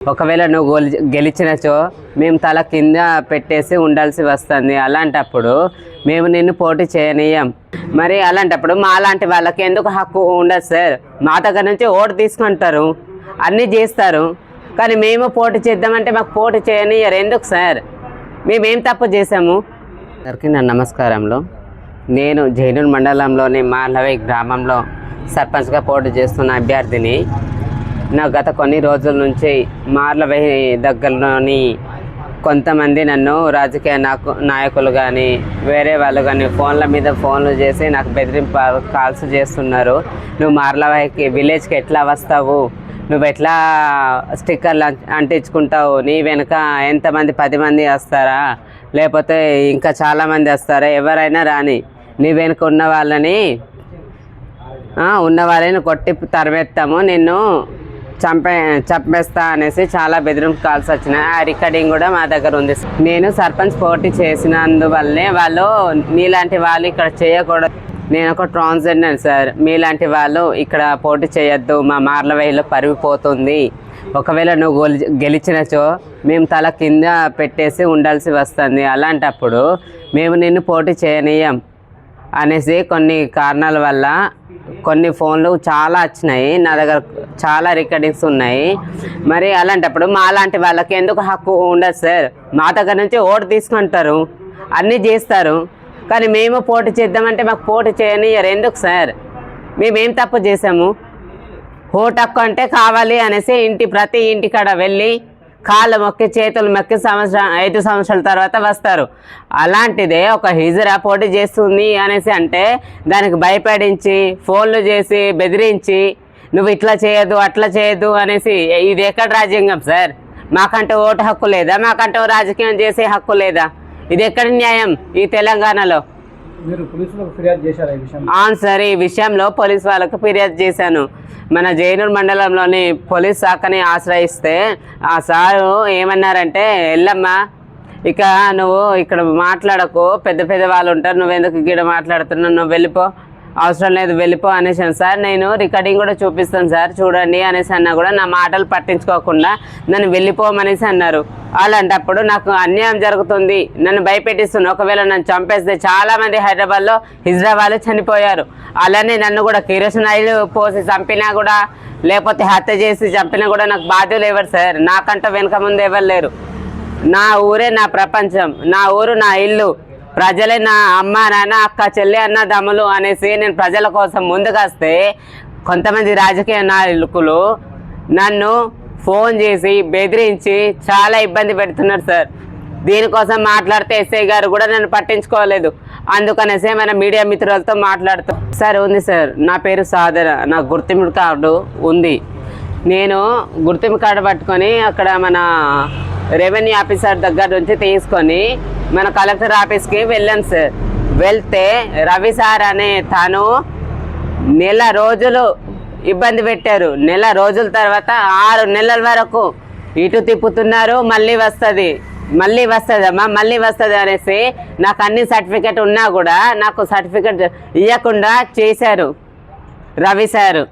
ఒకవేళ నువ్వు గొలి- గెలిచినచో మేము తల కింద పెట్టేసి ఉండాల్సి వస్తుంది. అలాంటప్పుడు మేము నిన్ను పోటీ చేయనీయం. మరి అలాంటప్పుడు మా లాంటి వాళ్ళకి ఎందుకు హక్కు ఉండదు సార్? మా దగ్గర నుంచి ఓటు తీసుకుంటారు. అన్నీ చేస్తారు. కానీ మేము పోటీ చేద్దామంటే మాకు పోటీ చేయనియరు. ఎందుకు సార్? మేమేం తప్పు చేసాము అందరికీ నా నమస్కారంలో. నేను జైనూర్ మండలంలోని మాలవై గ్రామంలో సర్పంచ్గా పోటీ చేస్తున్న అభ్యర్థిని నా గత కొన్ని రోజుల నుంచి మార్లవై దగ్గరలోని కొంతమంది నన్ను రాజకీయ నాకు నాయకులు కానీ వేరే వాళ్ళు కానీ ఫోన్ల మీద ఫోన్లు చేసి నాకు బెదిరింపు కాల్స్ చేస్తున్నారు. నువ్వు మార్లవాయికి విలేజ్కి ఎట్లా వస్తావు? నువ్వు ఎట్లా స్టిక్కర్లు అంటించుకుంటావు? నీ వెనుక ఎంతమంది పది మంది వస్తారా? లేకపోతే ఇంకా చాలామంది వస్తారా? ఎవరైనా రాని నీ వెనుక ఉన్న వాళ్ళని ఉన్న వాళ్ళని కొట్టి తరవేస్తాము నిన్ను చంపే చంపేస్తా అనేసి చాలా బెదిరింపు కాల్స్ వచ్చినాయి. ఆ రికార్డింగ్ కూడా మా దగ్గర ఉంది. నేను సర్పంచ్ పోటీ చేసినందువల్లనే వాళ్ళు మీలాంటి వాళ్ళు ఇక్కడ చేయకూడదు. నేను ఒక ట్రాన్స్జెండర్ సార్. మీలాంటి వాళ్ళు ఇక్కడ పోటీ చేయొద్దు. మా మార్లవేలో పరిగిపోతుంది ఒకవేళ నువ్వు గొలి- గెలిచినచో మేము తల కింద పెట్టేసి ఉండాల్సి వస్తుంది. అలాంటప్పుడు మేము నిన్ను పోటీ చేయనీయం అనేసి కొన్ని కారణాల వల్ల కొన్ని ఫోన్లు చాలా వచ్చినాయి. నా దగ్గర చాలా రికార్డింగ్స్ ఉన్నాయి. మరి అలాంటప్పుడు మా లాంటి వాళ్ళకి ఎందుకు హక్కు ఉండదు సార్? మా దగ్గర నుంచి ఓటు తీసుకుంటారు. అన్నీ చేస్తారు. కానీ మేము పోటీ చేద్దామంటే మాకు పోటీ చేయనియరు ఎందుకు సార్? మేమేం తప్పు చేసాము ఓటు హక్కు అంటే కావాలి అనేసి ఇంటి ప్రతి ఇంటికాడ వెళ్ళి కాళ్ళు మొక్కి చేతులు మొక్కి సంవత్సరం ఐదు సంవత్సరాల తర్వాత వస్తారు. అలాంటిదే ఒక హిజరా పోటీ చేస్తుంది అనేసి అంటే దానికి భయపడించి ఫోన్లు చేసి బెదిరించి నువ్వు ఇట్లా చేయొద్దు అట్లా చేయొద్దు అనేసి ఇది ఎక్కడ రాజ్యాంగం సార్? మాకంటే ఓటు హక్కు లేదా? మాకంటే రాజకీయం చేసే హక్కు లేదా? ఇది ఎక్కడ న్యాయం ఈ తెలంగాణలో? అవును సార్ ఈ విషయంలో పోలీస్ వాళ్ళకు ఫిర్యాదు చేశాను. మన జైనూర్ మండలంలోని పోలీస్ శాఖని ఆశ్రయిస్తే ఆ సారు ఏమన్నారంటే ఎల్లమ్మా ఇక నువ్వు ఇక్కడ మాట్లాడకు పెద్ద పెద్ద వాళ్ళు ఉంటారు నువ్వు ఎందుకు ఇక్కడ మాట్లాడుతున్నావు? నువ్వు వెళ్ళిపో అవసరం లేదు వెళ్ళిపో అనేసాను సార్. నేను రికార్డింగ్ కూడా చూపిస్తాను సార్ చూడండి అనేసి అన్నా కూడా నా మాటలు పట్టించుకోకుండా నన్ను వెళ్ళిపోమనేసి అన్నారు. అలాంటప్పుడు నాకు అన్యాయం జరుగుతుంది నన్ను భయపెట్టిస్తుంది. ఒకవేళ నన్ను చంపేస్తే చాలా మంది హైదరాబాద్లో హైదరాబాద్లో చనిపోయారు. అలానే నన్ను కూడా కిరోసిన్ ఆయిల్ పోసి చంపినా కూడా లేకపోతే హత్య చేసి చంపినా కూడా నాకు బాధ్యులు ఎవరు సార్? నాకంటే వెనక ముందు ఎవరు లేరు. నా ఊరే నా ప్రపంచం నా ఊరు నా ఇల్లు. ప్రజలే నా అమ్మ నాన్న అక్క చెల్లి అన్న దమ్ములు అనేసి నేను ప్రజల కోసం ముందుకొస్తే కొంతమంది రాజకీయ నాయకులు నన్ను ఫోన్ చేసి బెదిరించి చాలా ఇబ్బంది పెడుతున్నారు సార్. దీనికోసం మాట్లాడితే ఎస్ఐ గారు కూడా నన్ను పట్టించుకోలేదు. అందుకనేసి మన మీడియా మిత్రులతో మాట్లాడుతూ సార్ ఉంది సార్ నా పేరు సాదర నా గుర్తింపు కార్డు ఉంది. నేను గుర్తింపు కార్డు పట్టుకొని అక్కడ మన రెవెన్యూ ఆఫీసర్ దగ్గర నుంచి తీసుకొని మన కలెక్టర్ ఆఫీస్కి వెళ్ళాను సార్ వెళ్తే రవి సార్ అనే తను నెల రోజులు ఇబ్బంది పెట్టారు. నెల రోజుల తర్వాత ఆరు నెలల వరకు ఇటు తిప్పుతున్నారు మళ్ళీ వస్తుంది మళ్ళీ వస్తుందమ్మా మళ్ళీ వస్తుంది అనేసి నాకు అన్ని సర్టిఫికెట్ ఉన్నా కూడా నాకు సర్టిఫికెట్ ఇవ్వకుండా చేశారు రవి సారు.